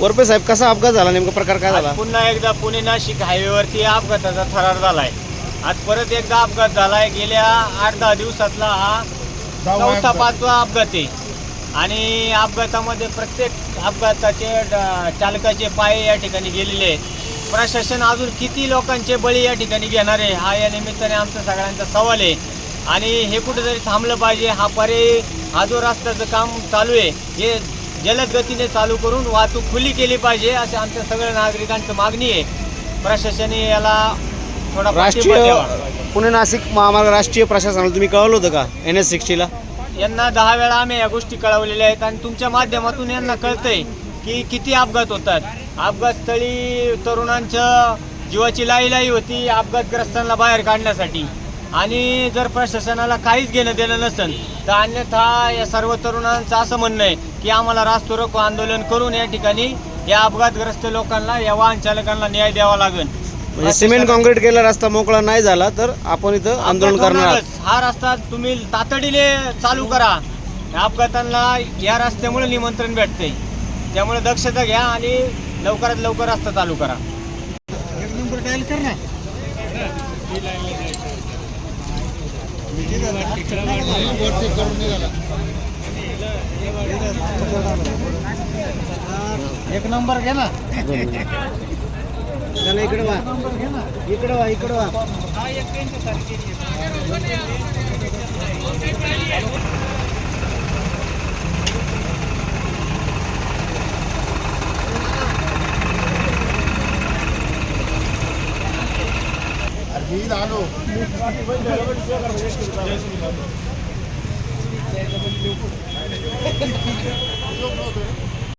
वरपे साहेब कसा अपघात झाला? नेमका प्रकार काय झाला? पुन्हा एकदा पुणे नाशिक हायवेवरती अपघाताचा थरार झालाय. आज परत एकदा अपघात झालाय. गेल्या आठ दहा दिवसातला हा चौथा पाचवा अपघात आहे. आणि अपघातामध्ये प्रत्येक अपघाताचे चालकाचे पाय या ठिकाणी गेलेले आहेत. प्रशासन अजून किती लोकांचे बळी या ठिकाणी घेणार आहे हा या निमित्ताने आमचा सगळ्यांचा सवाल आहे. आणि हे कुठेतरी थांबलं पाहिजे. हा पर्यायी हा जो रस्त्याचं काम चालू आहे हे जलद गतीने चालू करून वाहतूक खुली केली पाहिजे असे आमच्या सगळ्या नागरिकांचं मागणी आहे. प्रशासनाने याला थोडा राष्ट्रीय पुणे नाशिक महामार्ग राष्ट्रीय प्रशासनाला तुम्ही कळवलं होतं का? एन एस सिक्स्टीला यांना दहा वेळा आम्ही या गोष्टी कळवलेल्या आहेत आणि तुमच्या माध्यमातून यांना कळतंय की किती अपघात होतात. अपघातस्थळी तरुणांच्या जीवाची लाईलाई होती अपघातग्रस्तांना बाहेर काढण्यासाठी. आणि जर प्रशासनाला काहीच घेणं देणं नसेल तर अन्यथा या सर्व तरुणांचं असं म्हणणं आहे की आम्हाला रास्ता रोको आंदोलन करून या ठिकाणी या अपघातग्रस्त लोकांना या वाहन चालकांना न्याय द्यावा लागेल. म्हणजे सिमेंट कॉन्क्रीट केला रस्ता मोकळा नाही झाला तर आपण इथं आंदोलन करणार. हा रस्ता तुम्ही तातडीने चालू करा. या अपघातांना या रस्त्यामुळे निमंत्रण भेटते त्यामुळे दक्षता घ्या आणि लवकरात लवकर रस्ता चालू करा. एक नंबर घे ना. त्याला इकडे वा. इकडे वा इकडे वा. आलो.